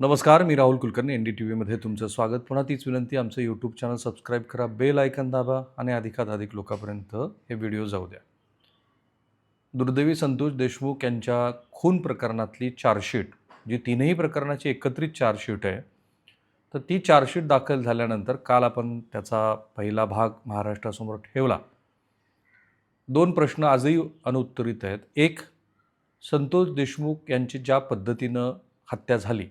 नमस्कार मी Rahul Kulkarni N D T व्हीमध्ये तुमचं स्वागत. पुन्हा तीच विनंती आमचं यूट्यूब चॅनल सबस्क्राईब करा बेल आयकन दाबा आणि अधिकात अधिक लोकांपर्यंत हे व्हिडिओ जाऊ द्या. दुर्दैवी संतोष देशमुख यांच्या खून प्रकरणातली चार्जशीट जी तीनही प्रकरणाची एकत्रित चार्जशीट आहे तर ती चार्जशीट दाखल झाल्यानंतर काल आपण त्याचा पहिला भाग महाराष्ट्रासमोर ठेवला. दोन प्रश्न आजही अनुत्तरित आहेत. एक संतोष देशमुख यांची ज्या पद्धतीनं हत्या झाली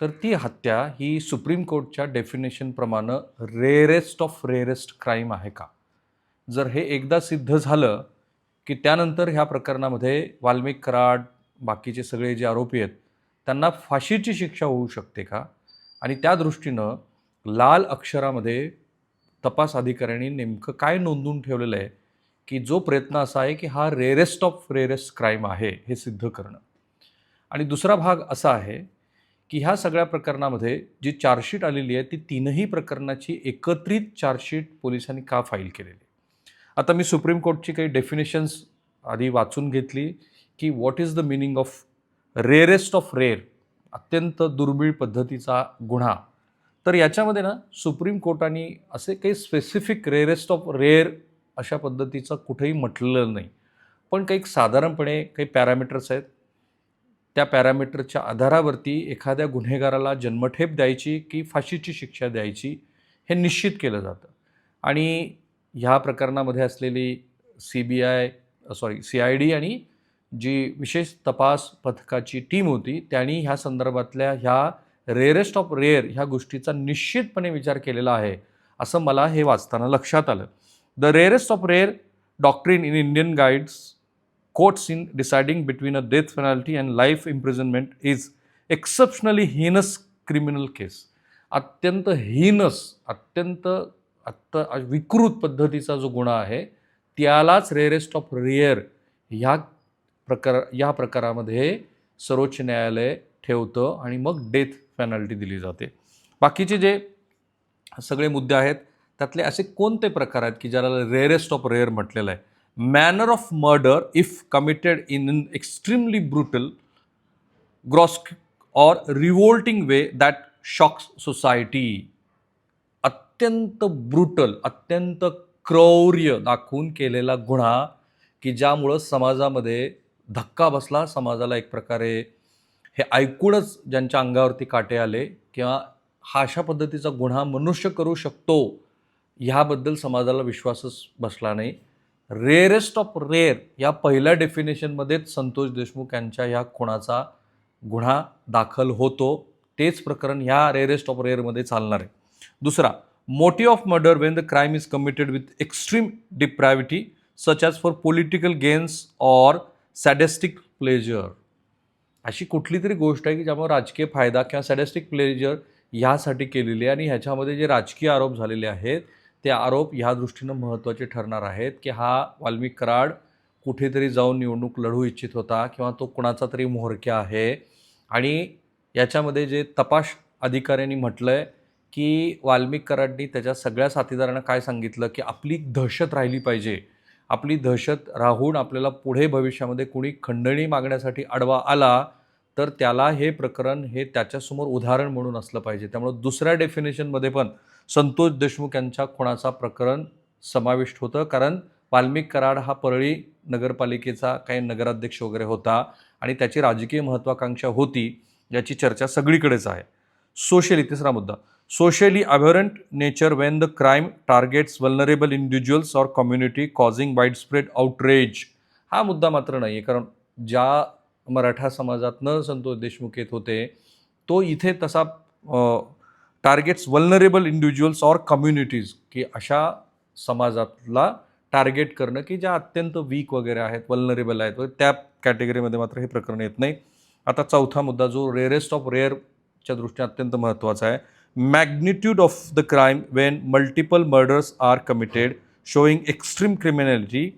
तर ती हत्या ही सुप्रीम कोर्टच्या डेफिनेशनप्रमाणे रेअरेस्ट ऑफ रेअरेस्ट क्राईम आहे का? जर हे एकदा सिद्ध झालं की त्यानंतर ह्या प्रकरणामध्ये वाल्मिक कराड बाकीचे सगळे जे आरोपी आहेत त्यांना फाशीची शिक्षा होऊ शकते का? आणि त्या दृष्टीनं लाल अक्षरामध्ये तपास अधिकाऱ्यांनी नेमकं काय नोंदवून ठेवलेलं आहे की जो प्रयत्न असा आहे की हा रेरेस्ट ऑफ रेरेस्ट क्राईम आहे हे सिद्ध करणं. आणि दुसरा भाग असा आहे की ह्या सगळ्या प्रकरणामध्ये जी चार्जशीट आलेली आहे ती तीनही प्रकरणाची एकत्रित चार्जशीट पोलिसांनी का फाईल केलेली आता मी सुप्रीम कोर्टची काही डेफिनेशन्स आधी वाचून घेतली की what is the meaning of rarest of rare अत्यंत दुर्मिळ पद्धतीचा गुन्हा. तर याच्यामध्ये ना सुप्रीम कोर्टाने असे काही स्पेसिफिक रेअरेस्ट ऑफ रेअर अशा पद्धतीचं कुठेही म्हटलेलं नाही. पण काही साधारणपणे काही पॅरामीटर्स आहेत त्या पॅरामीटरच्या आधारावरती एखाद्या गुन्हेगाराला जन्मठेप द्यायची की फाशीची शिक्षा द्यायची हे निश्चित केलं जातं. आणि ह्या प्रकरणामध्ये असलेली C B I sorry C I D आणि जी विशेष तपास पथकाची टीम होती त्यांनी ह्या संदर्भातल्या ह्या रेअरेस्ट ऑफ रेअर ह्या गोष्टीचा निश्चितपणे विचार केलेला आहे असं मला हे वाचताना लक्षात आलं. The rarest of rare doctrine in Indian guides courts in deciding between a death penalty and life imprisonment is exceptionally heinous criminal case. अत्यंत हीनस अत्यंत अत्त विकृत पद्धतीचा जो गुन्हा आहे त्यालाच रेअरेस्ट ऑफ रेअर ह्या प्रकार या प्रकारामध्ये सर्वोच्च न्यायालय ठेवतं आणि मग डेथ पेनल्टी दिली जाते. बाकीचे जे सगळे मुद्दे आहेत त्यातले असे कोणते प्रकार आहेत की ज्याला रेअरेस्ट ऑफ रेअर म्हटलेलं आहे? Manner of murder if committed in an extremely brutal, grotesque, or revolting way that shocks society. अत्यंत ब्रुटल अत्यंत क्रौर्य दाखवून केलेला गुन्हा की ज्यामुळं समाजामध्ये धक्का बसला समाजाला एक प्रकारे हे ऐकूनच ज्यांच्या अंगावरती काटे आले किंवा हा अशा पद्धतीचा गुन्हा मनुष्य करू शकतो ह्याबद्दल समाजाला विश्वासच बसला नाही रेअरेस्ट ऑफ रेअर या पहिल्या डेफिनेशनमध्येच संतोष देशमुख यांच्या ह्या खुणाचा गुन्हा दाखल होतो. तेच प्रकरण ह्या रेअरेस्ट ऑफ रेअरमध्ये चालणार आहे. दुसरा motive of murder when the crime is committed with extreme depravity such as for political gains or sadistic pleasure अशी कुठली तरी गोष्ट आहे की ज्यामुळे राजकीय फायदा किंवा सॅडेस्टिक प्लेजर ह्यासाठी केलेली आहे आणि ह्याच्यामध्ये जे राजकीय आरोप झालेले आहेत ते आरोप ह्या दृष्टीनं महत्त्वाचे ठरणार आहेत की हा वाल्मिक कराड कुठेतरी जाऊन निवडणूक लढू इच्छित होता किंवा तो कुणाचा तरी म्होरक्या आहे. आणि याच्यामध्ये जे तपास अधिकाऱ्यांनी म्हटलं आहे की वाल्मिक कराडनी त्याच्या सगळ्या साथीदारांना काय सांगितलं? की आपली दहशत राहिली पाहिजे. आपली दहशत राहून आपल्याला पुढे भविष्यामध्ये कुणी खंडणी मागण्यासाठी आडवा आला तर त्याला हे प्रकरण हे त्याच्यासमोर उदाहरण म्हणून असलं पाहिजे. त्यामुळं दुसऱ्या डेफिनेशनमध्ये पण संतोष देशमुख यांच्या खुणाचा प्रकरण समाविष्ट होतं. कारण वाल्मिक कराड हा परळी नगरपालिकेचा काही नगराध्यक्ष वगैरे होता आणि त्याची राजकीय महत्त्वाकांक्षा होती याची चर्चा सगळीकडेच आहे. सोशली तिसरा मुद्दा. Socially abhorrent nature when the crime targets vulnerable individuals or community causing widespread outrage. हा मुद्दा मात्र नाही आहे कारण ज्या मराठा समाजातनं संतोष देशमुख येत होते तो इथे तसा targets vulnerable individuals or communities की अशा समाजातला टार्गेट करणं की ज्या अत्यंत वीक वगैरे आहेत वल्नरेबल आहेत वगैरे त्या कॅटेगरीमध्ये मात्र हे प्रकरण येत नाही. आता चौथा मुद्दा जो रेअरेस्ट ऑफ रेअरच्या दृष्टीने अत्यंत महत्त्वाचा आहे. Magnitude of the crime when multiple murders are committed showing extreme criminality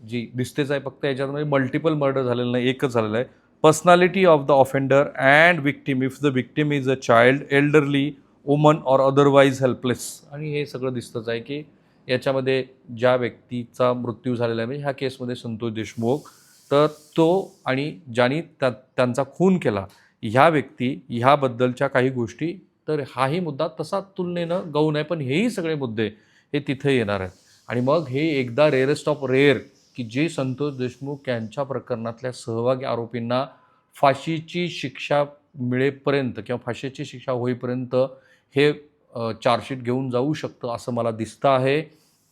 जी दिसतेच आहे फक्त याच्यामध्ये मल्टिपल मर्डर झालेलं नाही एकच झालेलं आहे. Personality of the offender and victim if the victim is a child elderly woman or otherwise helpless आणि हे सगळं दिसतंच आहे की याच्यामध्ये ज्या व्यक्तीचा मृत्यू झालेला आहे म्हणजे ह्या केसमध्ये संतोष देशमुख तर तो आणि ज्यांनी त्या त्यांचा खून केला ह्या व्यक्ती ह्याबद्दलच्या काही गोष्टी तर हाही मुद्दा तसा तुलनेनं गौण आहे पण हेही सगळे मुद्दे हे तिथे येणार आहेत. आणि मग हे एकदा रेअरेस्ट ऑफ रेअर की जे संतोष देशमुख यांच्या प्रकरणातल्या सहभागी आरोपींना फाशीची शिक्षा मिळेपर्यंत किंवा फाशीची शिक्षा होईपर्यंत हे चार्जशीट घेऊन जाऊ शकतं असं मला दिसतं आहे.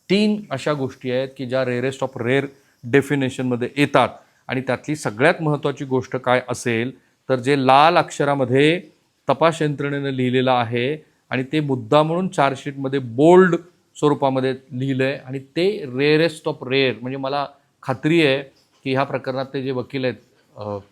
तीन अशा गोष्टी आहेत की ज्या रेअरेस्ट ऑफ रेअर डेफिनेशनमध्ये येतात. आणि त्यातली सगळ्यात महत्त्वाची गोष्ट काय असेल तर जे लाल अक्षरामध्ये तपास यंत्रणेनं लिहिलेलं आहे आणि ते मुद्दा म्हणून चार्जशीटमध्ये बोल्ड स्वरूपामध्ये लिहिलं आहे आणि ते रेअरेस्ट ऑफ रेअर म्हणजे मला खात्री आहे की ह्या प्रकरणातले जे वकील आहेत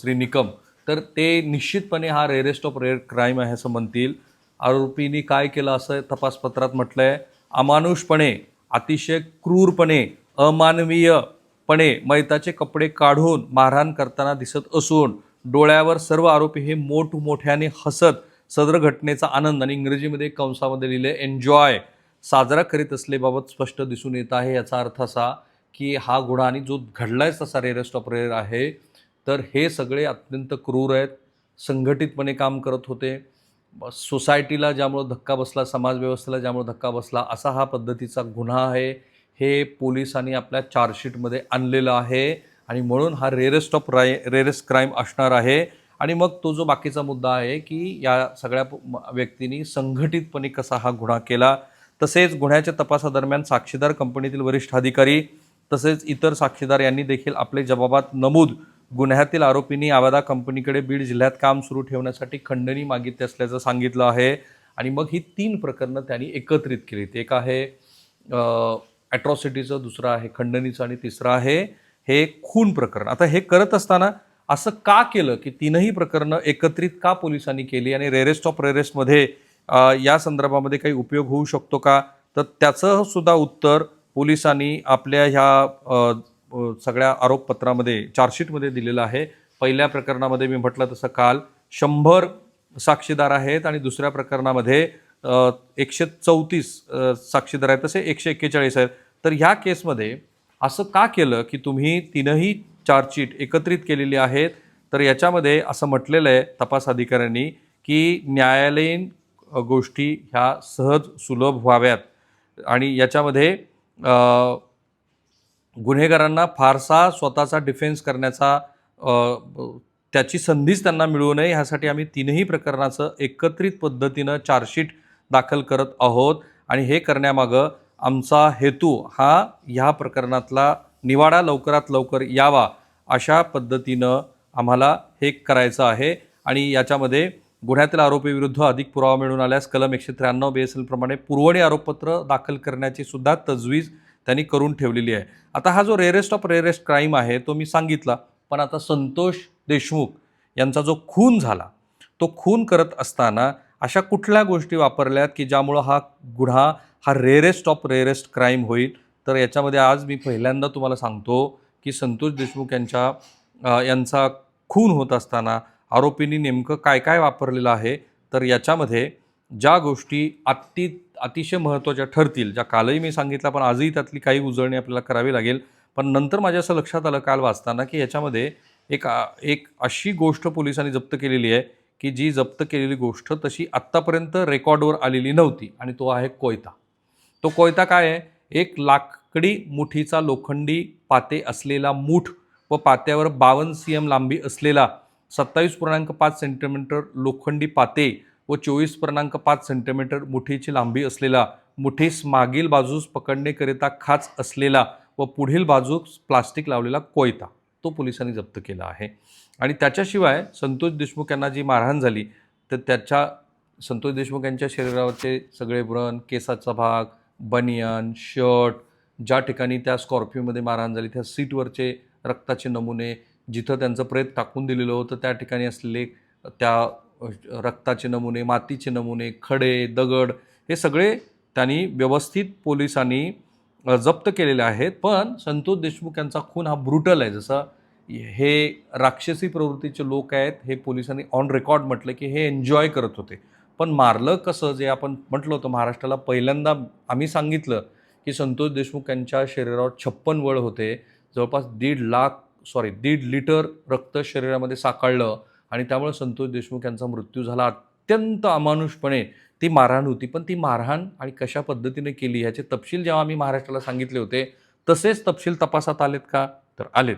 श्री निकम तर ते निश्चितपणे हा रेअरेस्ट ऑफ रेअर क्राईम आहे असं म्हणतील. आरोपींनी काय केलं असं तपासपत्रात म्हटलं आहे अमानुषपणे अतिशय क्रूरपणे अमानवीयपणे मैताचे कपडे काढून मारहाण करताना दिसत असून डोळ्यावर सर्व आरोपी हे मोठमोठ्याने हसत सदर घटनेचा आनंद आणि इंग्रजीमध्ये कंसामध्ये लिहिले एन्जॉय साजरा करीत असलेबाबत स्पष्ट दिसून येत आहे. याचा अर्थ असा की हा गुन्हा आणि जो घडलायच तसा रेरेस्ट ऑफ रेअर आहे तर हे सगळे अत्यंत क्रूर आहेत. संघटितपणे काम करत होते. सोसायटीला ज्यामुळं धक्का बसला समाजव्यवस्थेला ज्यामुळं धक्का बसला असा हा पद्धतीचा गुन्हा आहे. हे पोलिसांनी आपल्या चार्जशीटमध्ये आणलेलं आहे आणि म्हणून हा rarest of rare rarest crime असणार आहे. आणि मग तो जो बाकीचा मुद्दा आहे की या सगळ्या व्यक्तींनी संघटितपणे कसा हा गुन्हा केला तसेच गुन्ह्याच्या तपासादरम्यान साक्षीदार कंपनीतील वरिष्ठ अधिकारी तसेच इतर साक्षीदार यांनी देखील आपले जबाबात नमूद गुन्ह्यातील आरोपींनी आवादा कंपनीकडे बीड जिल्ह्यात काम सुरू ठेवण्यासाठी खंडणी मागितली असल्याचं सांगितलं आहे. आणि मग ही तीन प्रकरणं त्यांनी एकत्रित केलीत. एक आहे ॲट्रॉसिटीचं दुसरं आहे खंडणीचं आणि तिसरं आहे हे खून प्रकरण. आता हे करत असताना असं का केलं की तीनही प्रकरणं एकत्रित का पोलिसांनी केली आणि रेरेस्ट ऑफ रेरेस्टमध्ये या संदर्भामध्ये काही उपयोग होऊ शकतो का? तर त्याचं सुद्धा उत्तर पोलिसांनी आपल्या ह्या सगळ्या आरोपपत्रामध्ये चार्जशीटमध्ये दिलेलं आहे. पहिल्या प्रकरणामध्ये मी म्हटलं तसं काल शंभर साक्षीदार आहेत आणि दुसऱ्या प्रकरणामध्ये एकशे चौतीस साक्षीदार आहेत. तसे एकशे एक्केचाळीस आहेत. तर ह्या केसमध्ये असं का केलं की तुम्ही तीनही चार्जशीट एकत्रित केलेली आहेत. तर याच्यामध्ये असं म्हटलेलं आहे तपास अधिकाऱ्यांनी की न्यायालयीन गोष्टी ह्या सहज सुलभ व्हाव्यात. आणि याच्यामध्ये गुन्हेगारांना फारसा स्वतःचा डिफेन्स करण्याचा त्याची संधीच त्यांना मिळू नये ह्यासाठी आम्ही तीनही प्रकरणाचं एकत्रित पद्धतीनं चार्जशीट दाखल करत आहोत. आणि हे करण्यामागं आमचा हेतू हा ह्या प्रकरणातला निवाडा लवकरात लवकर यावा अशा पद्धतीनं आम्हाला हे करायचं आहे. आणि याच्यामध्ये गुन्ह्यातील आरोपीविरुद्ध अधिक पुरावा मिळून आल्यास कलम एकशे त्र्याण्णव बी एस एलप्रमाणे पुरवणी आरोपपत्र दाखल करण्याची सुद्धा तजवीज त्यांनी करून ठेवलेली आहे. आता हा जो रेअरेस्ट ऑफ रेअरेस्ट क्राईम आहे तो मी सांगितला पण आता संतोष देशमुख यांचा जो खून झाला तो खून करत असताना अशा कुठल्या गोष्टी वापरल्यात की ज्यामुळं हा गुन्हा हा रेअरेस्ट ऑफ रेअरेस्ट क्राईम होईल? तर याच्यामध्ये आज मी पहिल्यांदा तुम्हाला सांगतो की संतोष देशमुख यांच्या यांचा खून होत असताना आरोपींनी नेमकं काय काय वापरलेलं आहे? तर याच्यामध्ये ज्या गोष्टी अति अतिशय महत्त्वाच्या ठरतील ज्या कालही मी सांगितलं पण आजही त्यातली काही उजळणी आपल्याला करावी लागेल. पण नंतर माझ्या असं लक्षात आलं काल वाचताना की याच्यामध्ये एक एक अशी गोष्ट पोलिसांनी जप्त केलेली आहे की जी जप्त केलेली गोष्ट तशी आत्तापर्यंत रेकॉर्डवर आलेली नव्हती आणि तो आहे कोयता. तो कोयता काय आहे? एक लाकडी मुठीचा लोखंडी पाते असलेला मूठ व पात्यावर बावन्न सी एम लांबी असलेला सत्तावीस पूर्णांक पाच सेंटीमीटर लोखंडी पाते व चोवीस पूर्णांक पाच सेंटीमीटर मुठीची लांबी असलेला मुठीस मागील बाजूस पकडणेकरिता खाच असलेला व पुढील बाजूस प्लास्टिक लावलेला कोयता. तो पोलिसांनी जप्त केला आहे. आणि त्याच्याशिवाय संतोष देशमुख यांना जी मारहाण झाली तर त्याच्या संतोष देशमुख यांच्या शरीरावरचे सगळे व्रण केसाचा भाग बनियान शर्ट ज्या ठिकाणी त्या स्कॉर्पिओमध्ये मारहाण झाली त्या सीटवरचे रक्ताचे नमुने जिथं त्यांचं प्रेत टाकून दिलेलं होतं त्या ठिकाणी असलेले त्या रक्ताचे नमुने मातीचे नमुने खडे दगड हे सगळे त्यांनी व्यवस्थित पोलिसांनी जप्त केलेले आहेत. पण संतोष देशमुख यांचा खून हा ब्रुटल आहे. जसं हे राक्षसी प्रवृत्तीचे लोक आहेत हे पोलिसांनी ऑन रेकॉर्ड म्हटलं की हे एन्जॉय करत होते. पण मारलं कसं? जे आपण म्हटलं होतं महाराष्ट्राला पहिल्यांदा आम्ही सांगितलं की संतोष देशमुख यांच्या शरीरावर छप्पन वळ होते. जवळपास दीड लाख सॉरी दीड लिटर रक्त शरीरामध्ये साकळलं आणि त्यामुळे संतोष देशमुख यांचा मृत्यू झाला. अत्यंत अमानुषपणे ती मारहाण होती. पण ती मारहाण आणि कशा पद्धतीने केली ह्याचे तपशील जेव्हा आम्ही महाराष्ट्राला सांगितले होते तसेच तपशील तपासात आलेत का? तर आलेत.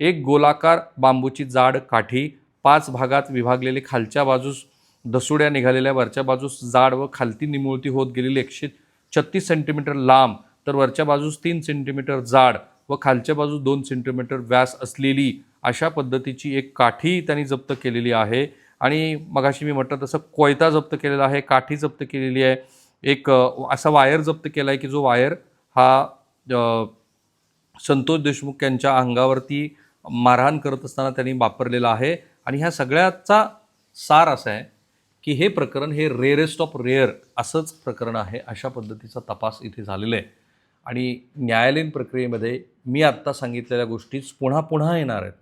एक गोलाकार बांबूची जाड काठी पाच भागात विभागलेले खालच्या बाजूस दसुड्या निघालेल्या वरच्या बाजूस जाड व खालती निमुळती होत गेलेली एकशे छत्तीस सेंटीमीटर लांब तर वरच्या बाजूस तीन सेंटीमीटर जाड व खालच्या बाजूस दोन सेंटीमीटर व्यास असलेली अशा पद्धतीची एक काठी त्यांनी जप्त केलेली आहे. आणि मगाशी मी म्हटलं तसं कोयता जप्त केलेला आहे काठी जप्त केलेली आहे. एक असा वायर जप्त केला आहे की जो वायर हा संतोष देशमुख यांच्या अंगावरती मारहाण करत असताना त्यांनी वापरलेला आहे. आणि ह्या सगळ्याचा सार असा आहे की हे प्रकरण हे रेअरेस्ट ऑफ रेअर असंच प्रकरण आहे अशा पद्धतीचा तपास इथे झालेला आहे. आणि न्यायालयीन प्रक्रियेमध्ये मी आत्ता सांगितलेल्या गोष्टीच पुन्हा पुन्हा येणार आहेत.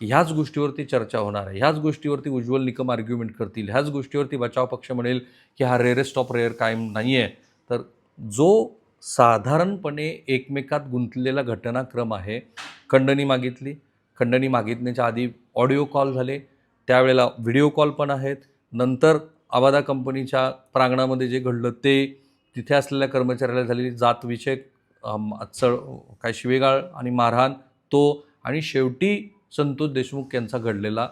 ह्याच गोष्टीवरती चर्चा होणार आहे ह्याच गोष्टीवरती उज्ज्वल निकम आर्ग्युमेंट करतील ह्याच गोष्टीवरती बचाव पक्ष म्हणेल की हा रेअरेस्ट ऑफ रेअर कायम नाही आहे तर जो साधारणपणे एकमेकात गुंतलेला घटनाक्रम आहे खंडणी मागितली खंडणी मागितण्याच्या आधी ऑडिओ कॉल झाले त्यावेळेला व्हिडिओ कॉल पण आहेत नंतर आबादा कंपनीच्या प्रांगणामध्ये जे घडलं ते तिथे असलेल्या कर्मचाऱ्याला झालेली जातविषयक चळ काय शिवेगाळ आणि मारहाण तो आणि शेवटी संतोष देशमुख यांचा घडलेला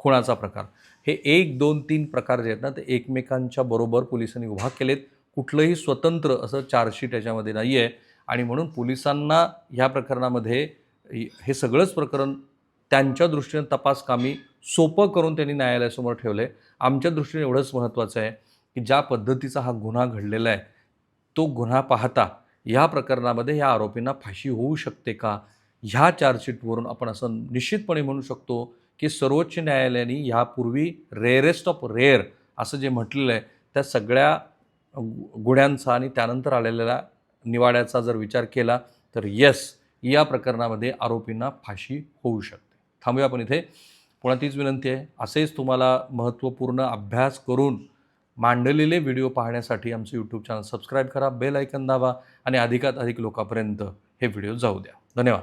खुणाचा प्रकार. हे एक दोन तीन प्रकार जे आहेत ना ते एकमेकांच्या बरोबर पोलिसांनी उभा केलेत. कुठलंही स्वतंत्र असं चार्जशीट याच्यामध्ये नाही आहे आणि म्हणून पोलिसांना ह्या प्रकरणामध्ये हे सगळंच प्रकरण त्यांच्या दृष्टीने तपास कामी सोपं करून त्यांनी न्यायालयासमोर ठेवलं आहे आमच्या दृष्टीने एवढंच महत्त्वाचं आहे की ज्या पद्धतीचा हा गुन्हा घडलेला आहे तो गुन्हा पाहता या प्रकरणामध्ये ह्या आरोपींना फाशी होऊ शकते का? ह्या चार्जशीटवरून आपण असं निश्चितपणे म्हणू शकतो की सर्वोच्च न्यायालयाने ह्यापूर्वी रेअरेस्ट ऑफ रेअर असं जे म्हटलेलं आहे त्या सगळ्या गु- गुन्ह्यांचा आणि त्यानंतर आलेल्या निवाड्याचा जर विचार केला तर येस या प्रकरणामध्ये आरोपींना फाशी होऊ शकते. थांबूया आपण इथे. पुन्हा तीच विनंती आहे? असेच तुम्हाला महत्त्वपूर्ण अभ्यास करून मांडलेले व्हिडिओ पाहण्यासाठी आमचं यूट्यूब चॅनल सबस्क्राईब करा बेल ऐकन दाबा आणि अधिकात अधिक लोकांपर्यंत हे व्हिडिओ जाऊ द्या. धन्यवाद.